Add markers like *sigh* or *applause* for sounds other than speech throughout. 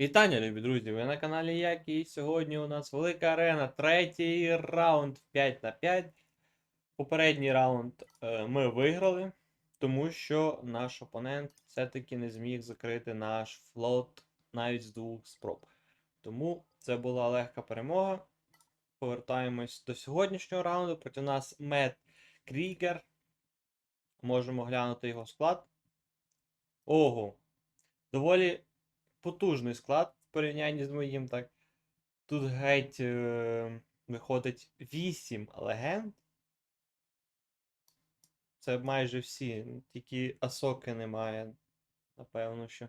Вітання, любі друзі! Ви на каналі Які. І сьогодні у нас велика арена. Третій раунд 5 на 5. Попередній раунд е, ми виграли, тому що наш опонент все-таки не зміг закрити наш флот навіть з двох спроб. Тому це була легка перемога. Повертаємось до сьогоднішнього раунду. Проти нас Мет Крігер. Можемо глянути його склад. Ого! Доволі потужний склад в порівнянні з моїм, так. Тут геть е, виходить 8 легенд. Це майже всі, тільки Асоки немає, напевно, що.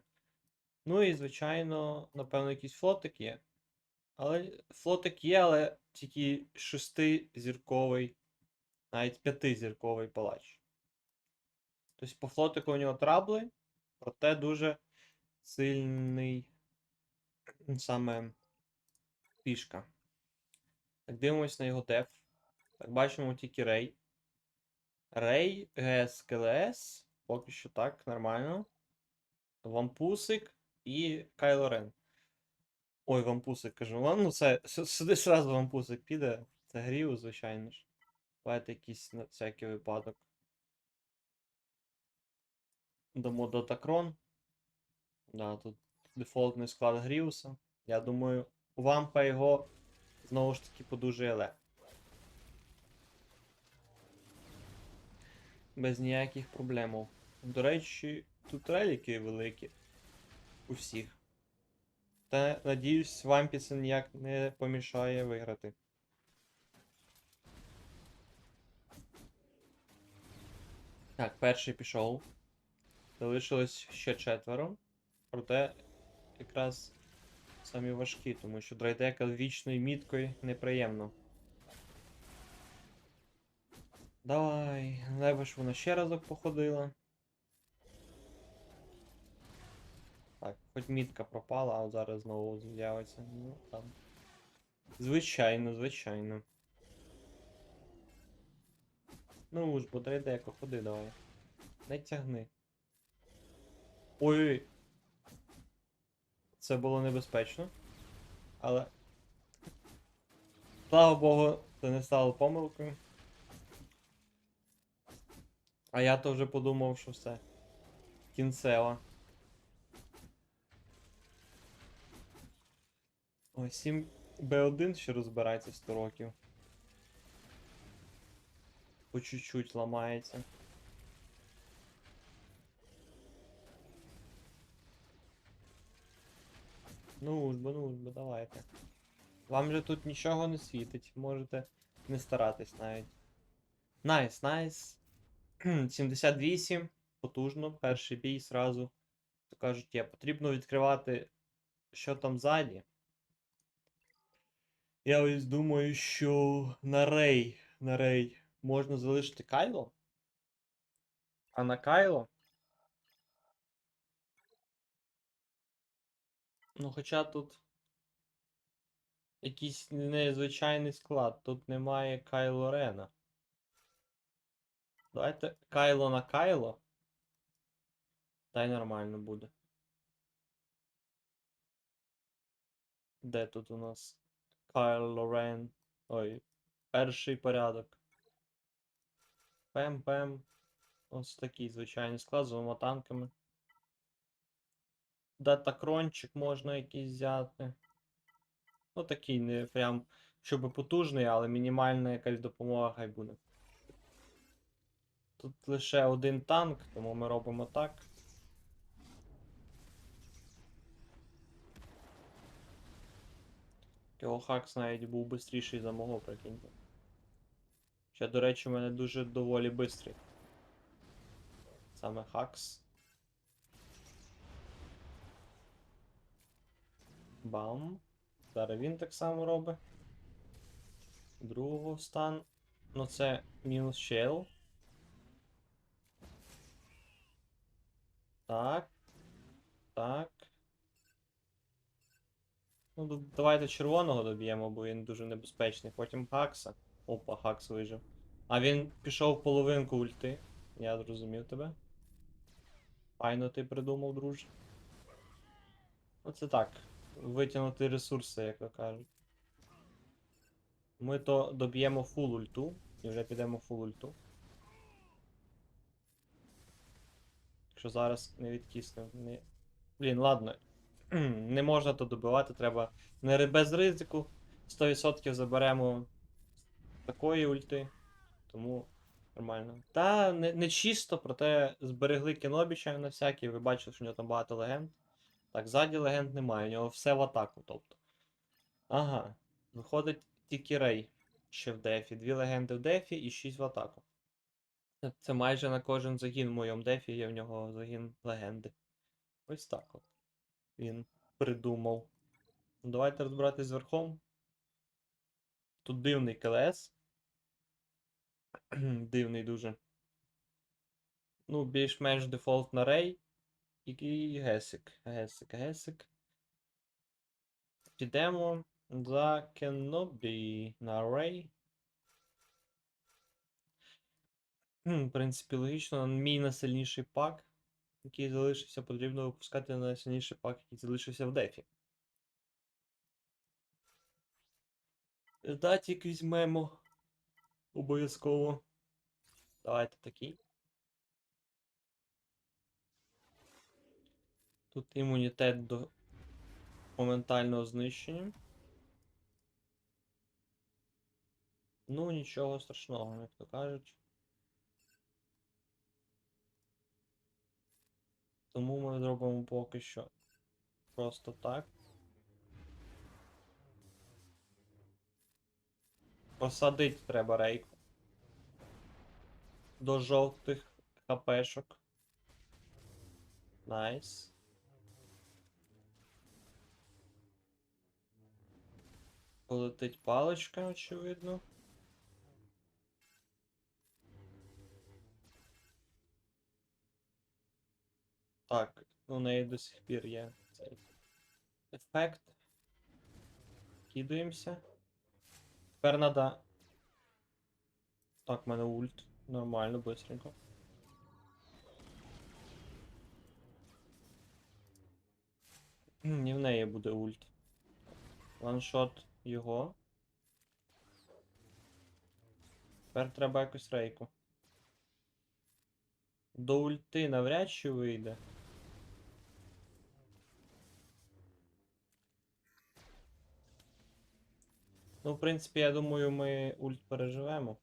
Ну і, звичайно, напевно, якийсь флотик є. Але флотик є, але тільки шестизірковий, навіть п'ятизірковий палач. Тобто по флотику у нього трабли, проте дуже сильний саме пішка. Так, дивимось на його деф. Так, бачимо тільки Рей. Рей, ГС, КЛС. Поки що так, нормально. Вампусик і Кайло Рен. Ой, вампусик кажу. Ну це сюди сразу вампусик піде. Це грів, звичайно ж. Давайте якийсь на всякий випадок. Дамо Дотакрон. Да, тут дефолтний склад Гріуса. Я думаю, вампа його знову ж таки подужує легко. Без ніяких проблем. До речі, тут реліки великі. У всіх. Та надіюсь, вампі це ніяк не помішає виграти. Так, перший пішов. Залишилось ще четверо. Проте якраз самі важкі, тому що драйдека вічною міткою неприємно. Давай, дай ж вона ще разок походила. Так, хоч мітка пропала, а зараз знову з'явиться. Ну там. Звичайно, звичайно. Ну ж, бо драйдека, ходи давай. Не тягни. Ой. Це було небезпечно. Але. Слава Богу, це не стало помилкою. А я то вже подумав, що все. Кінцева. Ой, 7 Б1 ще розбирається 100 років. По чуть-чуть ламається. Ну ж ну бо, давайте. Вам же тут нічого не світить, можете не старатись навіть. Найс, найс. 78. Потужно, перший бій сразу. То кажуть, є, потрібно відкривати, що там ззаді. Я ось думаю, що на рей, на рей можна залишити Кайло. А на Кайло Ну, хоча тут якийсь незвичайний склад. Тут немає Кайло Рена. Давайте Кайло на Кайло. Та й нормально буде. Де тут у нас Кайло Рен? Ой, перший порядок. Пем-пем. Ось такий звичайний склад з двома танками. Датакрончик можна якийсь взяти. Ну, такий не прям, щоб потужний, але мінімальна якась допомога хай буде. Тут лише один танк, тому ми робимо так. Його хакс навіть був швидший за мого, прикиньте. Ще, до речі, у мене дуже доволі бистрий. Саме хакс. Бам. Зараз він так само робить. Другого стан. Ну це мінус щел. Так. Так. Ну, давайте червоного доб'ємо, бо він дуже небезпечний. Потім Хакса. Опа, Хакс вижив. А він пішов в половинку ульти. Я зрозумів тебе. Файно ти придумав, друже. Оце так. Витягнути ресурси, як то кажуть. Ми то доб'ємо фул ульту і вже підемо фул ульту. Якщо зараз не відкиснемо. Не... Блін, ладно. *clears throat* не можна то добивати, треба не без ризику. 100% заберемо такої ульти. Тому нормально. Та не, не чисто, проте зберегли Кенобіча на всякий. Ви бачили, що в нього там багато легенд. Так, ззаді легенд немає, у нього все в атаку, тобто. Ага. Виходить тільки Рей ще в дефі. Дві легенди в дефі і шість в атаку. Це- майже на кожен загін в моєму дефі є в нього загін легенди. Ось так от. Він придумав. Ну, Давайте розбиратись з верхом. Тут дивний КЛС. *clears throat* Дивний дуже. Ну, більш-менш дефолт на Рей. І Гесик. Гесик, Гесик. Підемо за Кенобі на Рей. В принципі, логічно, мій найсильніший пак, який залишився, потрібно випускати на найсильніший пак, який залишився в дефі. Датік візьмемо. Обов'язково. Давайте такий. Тут імунітет до моментального знищення. Ну, нічого страшного, як то кажуть. Тому ми зробимо поки що просто так. Посадить треба рейку. До жовтих хпшок. Найс. Полетить паличка, очевидно. Так, у неї до сих пір є цей ефект. Кидаємося. Тепер надо. Так, в мене ульт. Нормально, быстренько. І в неї буде ульт. Ваншот його. Тепер треба якось рейку. До ульти навряд чи вийде. Ну, в принципі, я думаю, ми ульт переживемо.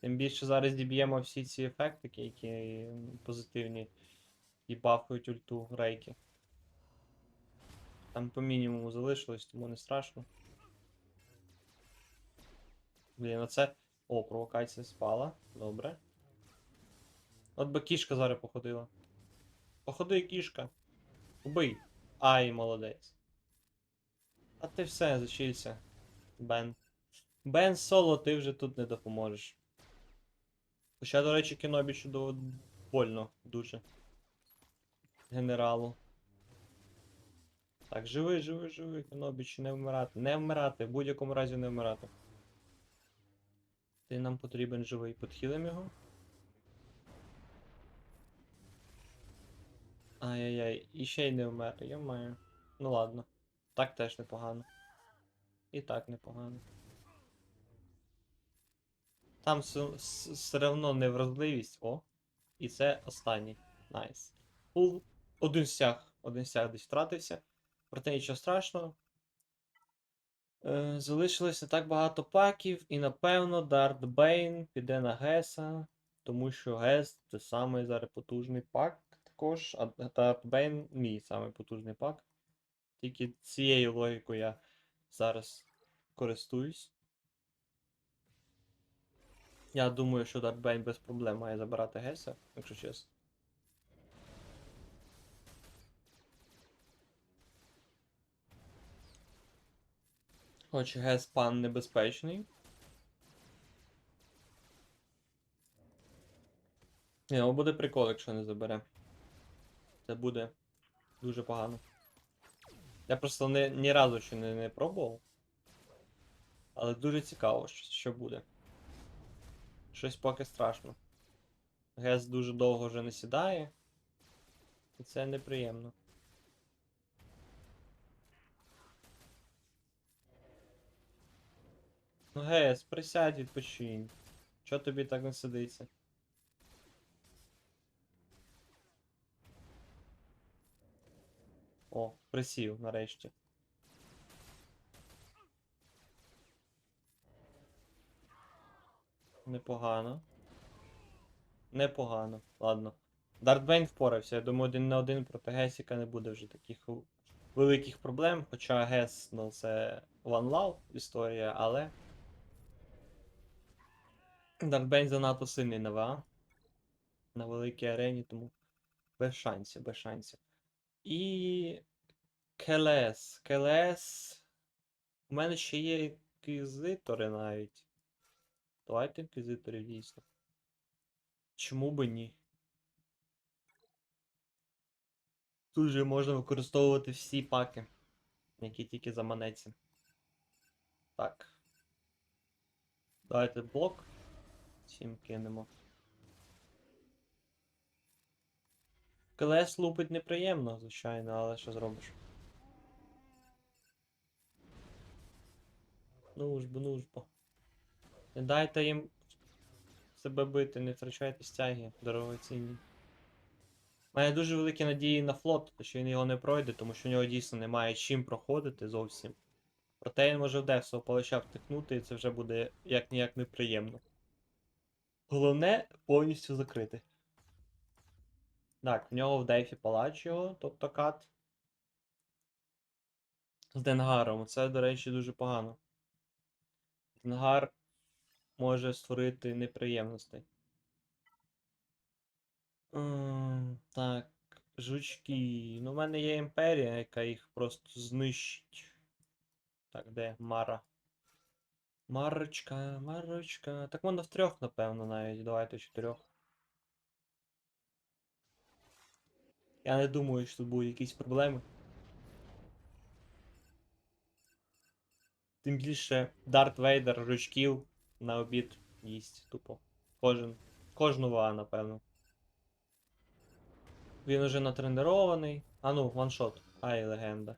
Тим більше зараз діб'ємо всі ці ефектики, які позитивні і бафують ульту рейки. Там по мінімуму залишилось, тому не страшно. Блін, оце. О, провокація спала. Добре. От би кішка зараз походила. Походи, кішка. Убий. Ай, молодець. А ти все, зачився. Бен. Бен соло, ти вже тут не допоможеш. Хоча, до речі, Кенобічу до... больно дуже. Генералу. Так, живи, живи, живи, Кенобічу, не вмирати. Не вмирати, в будь-якому разі не вмирати. Ти нам потрібен живий. Подхилим його. Ай-яй-яй, і й не вмер, я маю. Ну ладно. Так теж непогано. І так непогано. Там все, одно невразливість. О. І це останній. Найс. Фул. Один стяг. Один стяг десь втратився. Проте нічого страшного. Е, залишилось не так багато паків, і напевно Дарт Бейн піде на Геса, тому що Гес це самий зараз потужний пак також, а Дарт Бейн мій самий потужний пак. Тільки цією логікою я зараз користуюсь. Я думаю, що Дарт Бейн без проблем має забирати Геса, якщо чесно. Хоч Гес пан небезпечний. Ні, ну буде прикол, якщо не забере. Це буде дуже погано. Я просто не, ні разу ще не, не пробував. Але дуже цікаво, що, що буде. Щось поки страшно. Гес дуже довго вже не сідає. І це неприємно. Ну Гес, присядь, відпочинь. Чо тобі так не сидиться? О, присів нарешті. Непогано. Непогано. Ладно. Дартбейн впорався. Я думаю, один на один проти Гесіка не буде вже таких великих проблем. Хоча Гес, ну, це One історія, але. Дартбейн занадто сильний на ВА. На великій арені, тому без шансів, без шансів. І. КЛС. КЛС. У мене ще є інквізитори навіть. Давайте інквізиторів дійсно. Чому би ні? Тут же можна використовувати всі паки, які тільки заманеться. Так. Давайте блок. Всім кинемо. КЛС лупить неприємно, звичайно, але що зробиш? Ну ж бо, ну ж бо. Не дайте їм себе бити, не втрачайте стяги дорогоцінні. У мене дуже великі надії на флот, що він його не пройде, тому що у нього дійсно немає чим проходити зовсім. Проте він може в деф палача втикнути, і це вже буде як ніяк неприємно. Головне повністю закрити. Так, в нього в дефі палач його, тобто кат. З Денгаром. Це, до речі, дуже погано. Денгар може створити неприємностей. Так, жучки. Ну, в мене є імперія, яка їх просто знищить. Так, де Мара? Марочка, Марочка. Так можна в трьох, напевно, навіть. Давайте чотирьох. Я не думаю, що тут будуть якісь проблеми. Тим більше Дарт Вейдер жучків на обід їсть тупо. Кожен. Кожну ва, напевно. Він уже натренований. А ну, ваншот. Ай, легенда.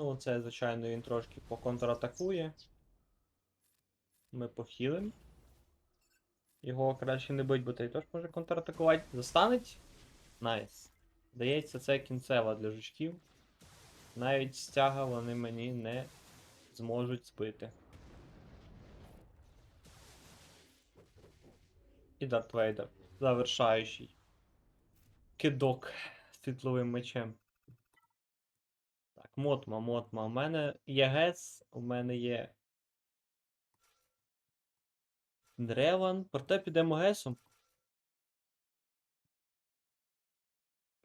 Ну, це, звичайно, він трошки поконтратакує. Ми похилим. Його краще не бить, бо той теж може контратакувати. Застанеть? Найс. Здається, це кінцева для жучків. Навіть стяга вони мені не зможуть збити. І Дарт Вейдер. Завершаючий. Кидок світловим мечем. Мотма, Мотма. У мене є Гес, у мене є. Древан. Проте підемо Гесом.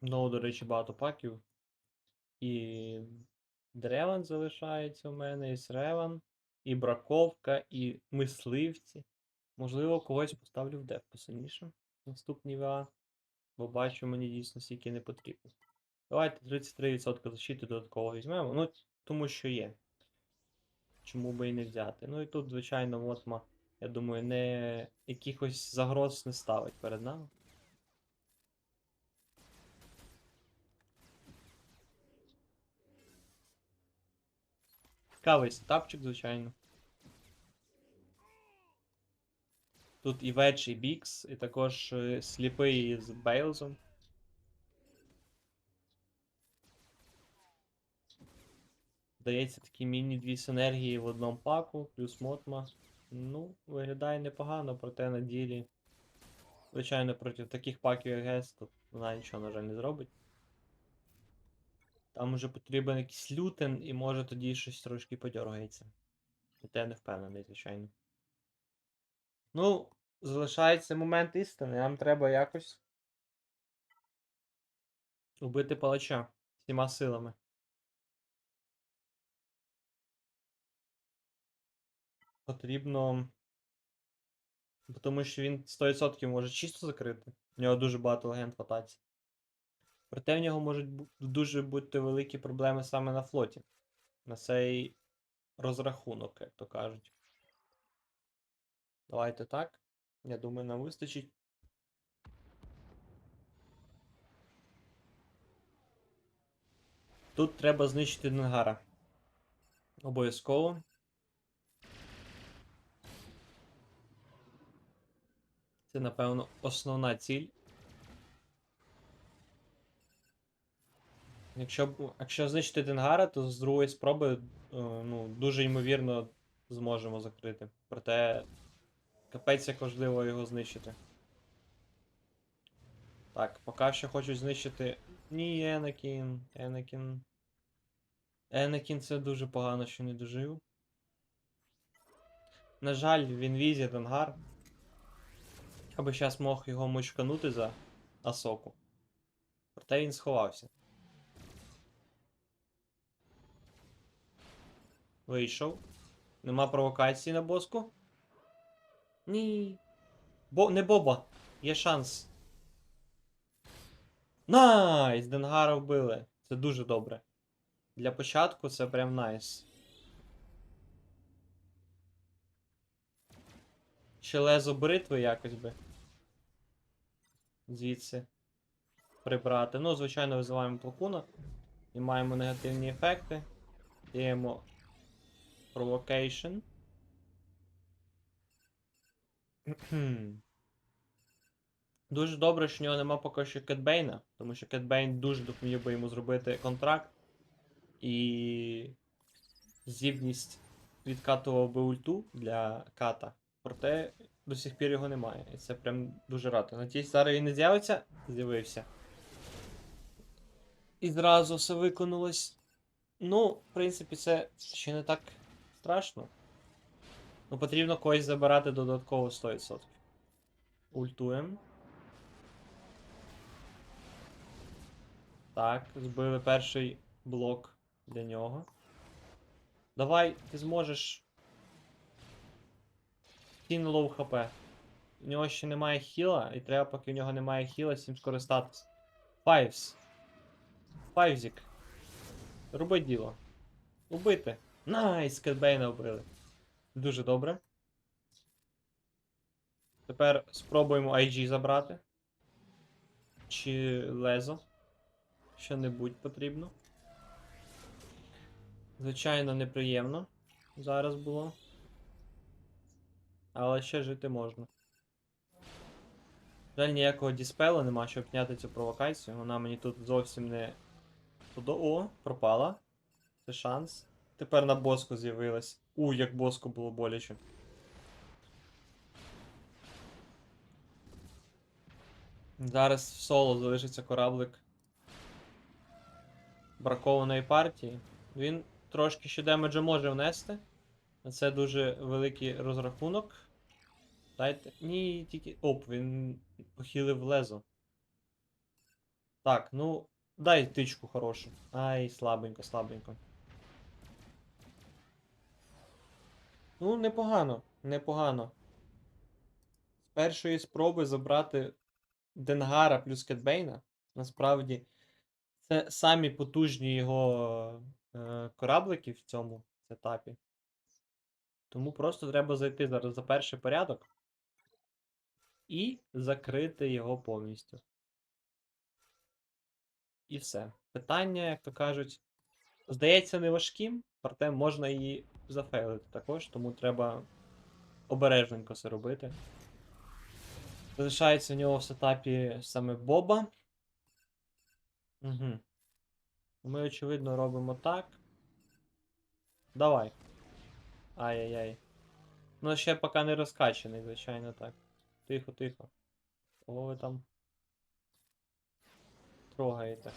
Ну, до речі, багато паків. І Древан залишається у мене, і Среван, і Браковка, і мисливці. Можливо, когось поставлю в деф посильніше. Наступні ВА. Бо бачу, мені дійсно стільки не потрібно. Давайте 33% защити додатково візьмемо. Ну, тому що є. Чому би і не взяти. Ну і тут, звичайно, Мотма, я думаю, не якихось загроз не ставить перед нами. Цікавий сетапчик, звичайно. Тут і Ведж, і Бікс, і також е, сліпий з Бейлзом. Здається, такі міні-дві синергії в одному паку, плюс Мотма. Ну, виглядає непогано, проте на ділі. Звичайно, проти таких паків, як Гес, тут вона нічого, на жаль, не зробить. Там уже потрібен якийсь лютен, і може тоді щось трошки подергається. Проте я не впевнений, звичайно. Ну, залишається момент істини. Нам треба якось убити палача всіма силами. Потрібно. Тому що він 100% може чисто закрити. У нього дуже багато легенд в атаці. Проте в нього можуть дуже бути великі проблеми саме на флоті. На цей розрахунок, як то кажуть. Давайте так. Я думаю, нам вистачить. Тут треба знищити Денгара. Обов'язково. Це, напевно, основна ціль. Якщо, якщо знищити Денгара, то з другої спроби е, ну, дуже ймовірно зможемо закрити. Проте капець як важливо його знищити. Так, поки що хочу знищити. Ні, Енакін. Енакін. Енакін це дуже погано, що не дожив. На жаль, в інвізі Денгар. Я би зараз мог його мочканути за Асоку. Проте він сховався. Вийшов. Нема провокації на боску. Ні. Бо не Боба. Є шанс. Найс! Денгара вбили. Це дуже добре. Для початку це прям найс. Ще лезо бритви якось би. Звідси. Прибрати. Ну, звичайно, визиваємо плакуна. І маємо негативні ефекти. Даємо Provocation. *clears throat* Дуже добре, що в нього нема поки що Кетбейна, тому що Кетбейн дуже допоміг би йому зробити контракт. І здібність відкатував би ульту для ката. Проте до сих пір його немає. І це прям дуже радо. Надіюсь, зараз він не з'явиться. З'явився. І зразу все виконалось. Ну, в принципі, це ще не так страшно. Ну, потрібно когось забирати додатково 100%. Ультуємо. Так, збили перший блок для нього. Давай, ти зможеш. Кін лоу хп. У нього ще немає хіла, і треба, поки в нього немає хіла, цим скористатися. Файвс. Файвзік. Роби діло. Убити. Найс, Кетбейна вбили. Дуже добре. Тепер спробуємо IG забрати. Чи лезо. Що-небудь потрібно. Звичайно, неприємно зараз було. Але ще жити можна. Жаль, ніякого діспела нема, щоб зняти цю провокацію. Вона мені тут зовсім не. О, пропала. Це шанс. Тепер на боску з'явилась. У, як боску було боляче. Зараз в соло залишиться кораблик бракованої партії. Він трошки ще демеджа може внести. Це дуже великий розрахунок. Дайте. Ні, тільки. Оп, він похилив лезо. Так, ну. Дай тичку хорошу. Ай, слабенько, слабенько. Ну, непогано, непогано. З першої спроби забрати Денгара плюс Кетбейна. Насправді, це самі потужні його е, кораблики в цьому сетапі. Тому просто треба зайти зараз за перший порядок і закрити його повністю. І все. Питання, як то кажуть, здається не важким, проте можна її зафейлити також, тому треба обережненько це робити. Залишається в нього в сетапі саме Боба. Угу. Ми, очевидно, робимо так. Давай. Ай-яй-яй. Ну, ще поки не розкачаний, звичайно, так. Тихо, тихо. Кого ви там трогаєте?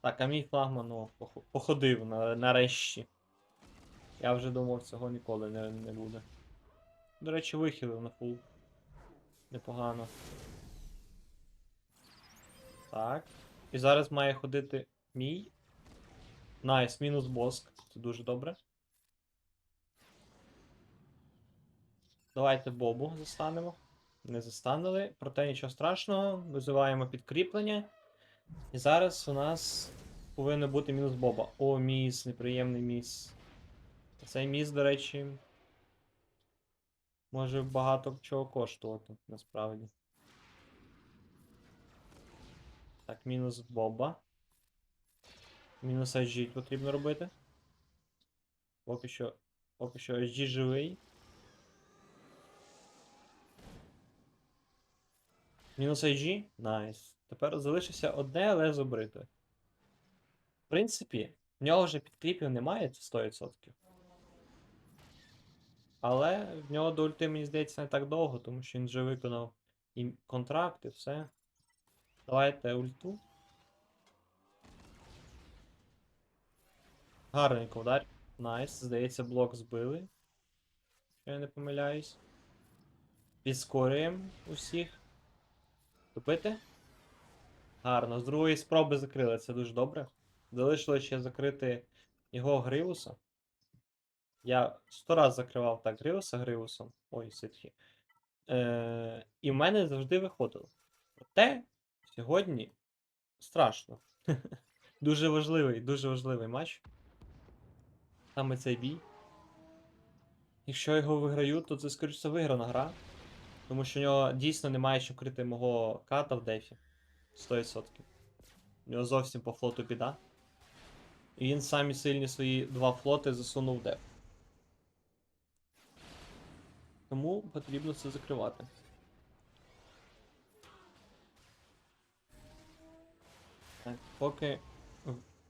Так, а мій флагман, ну, походив на, нарешті. Я вже думав, цього ніколи не, не буде. До речі, вихилив на фул. Непогано. Так. І зараз має ходити мій. Найс, мінус боск. Це дуже добре. Давайте Бобу застанемо. Не застанили, проте нічого страшного. Визиваємо підкріплення. І зараз у нас повинен бути мінус Боба. О, міс, неприємний міс. Цей міс, до речі, може багато чого коштувати, насправді. Так, мінус Боба. Мінус SG потрібно робити. Поки що. Поки що SG живий. Мінус IG? Найс. Тепер залишився одне лезо бритви. В принципі, в нього вже підкліпів немає, це 100%. Але в нього до ульти, мені здається, не так довго, тому що він вже виконав і контракт, і все. Давайте ульту. Гарненько удар. Найс. Здається, блок збили. Якщо я не помиляюсь. Підскорюємо усіх. Тупити? Гарно. З другої спроби закрили, це дуже добре. Залишилося ще закрити його Гривуса. Я сто раз закривав так Гривуса Гривусом. Ой, ситхі. Е, і в мене завжди виходило. Проте сьогодні страшно. *laughs* дуже важливий, дуже важливий матч. Саме цей бій. Якщо я його виграю, то це, скоріше виграна гра. Тому що в нього дійсно немає що крити мого ката в дефі. 100%. У нього зовсім по флоту біда. І він самі сильні свої два флоти засунув в деф. Тому потрібно це закривати. Так, поки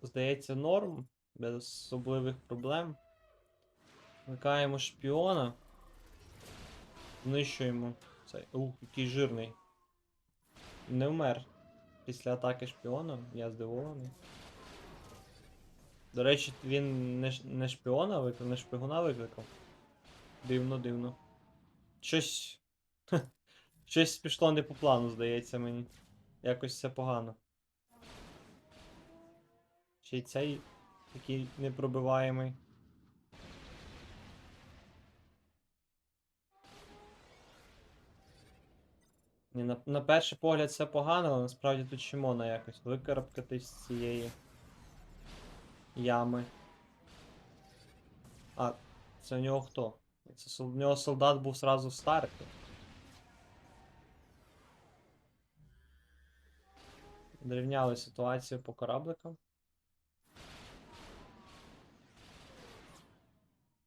здається норм, без особливих проблем. Вмикаємо шпіона. Знищуємо цей. Ух, який жирний. Не вмер. Після атаки шпіона, я здивований. До речі, він не, не шпіона викликав, не шпигуна викликав. Дивно, дивно. Щось. Щось пішло не по плану, здається мені. Якось все погано. Ще й цей такий непробиваємий. Ні, на, на перший погляд все погано, але насправді тут ще можна якось викарабкатись з цієї ями. А, це в нього хто? Це в нього солдат був сразу в старті. Дорівняли ситуацію по корабликам.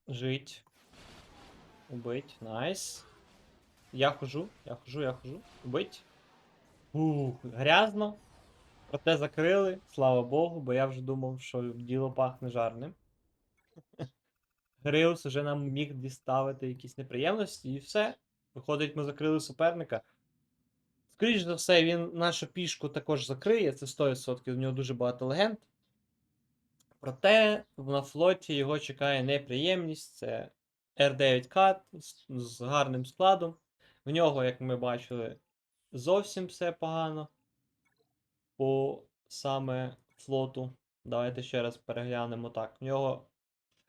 Жить. Убить. Найс. Я хожу, я хожу, я хожу. Убить. Ух, грязно. Проте закрили, слава Богу, бо я вже думав, що діло пахне жарним. *laughs* Гриус вже нам міг діставити якісь неприємності і все. Виходить, ми закрили суперника. Скоріше за все, він нашу пішку також закриє, це 100%, у нього дуже багато легенд. Проте на флоті його чекає неприємність. Це R9 кат з, гарним складом. В нього, як ми бачили, зовсім все погано. По саме флоту. Давайте ще раз переглянемо так. В нього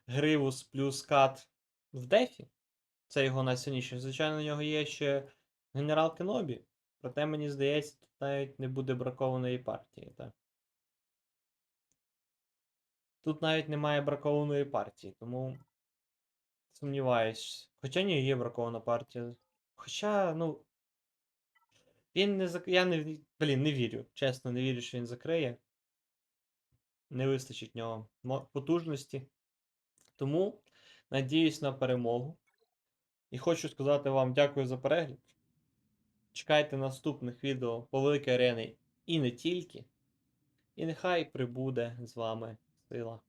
Гривус плюс кат в дефі. Це його найсильніше. Звичайно, в нього є ще генерал Кенобі. Проте, мені здається, тут навіть не буде бракованої партії. Так? Тут навіть немає бракованої партії, тому сумніваюсь. Хоча ні, є бракована партія. Хоча, ну. Він не зак... Я не. Блін, не вірю. Чесно, не вірю, що він закриє. Не вистачить нього потужності. Тому надіюсь на перемогу. І хочу сказати вам дякую за перегляд. Чекайте наступних відео по великій арені і не тільки. І нехай прибуде з вами See you later.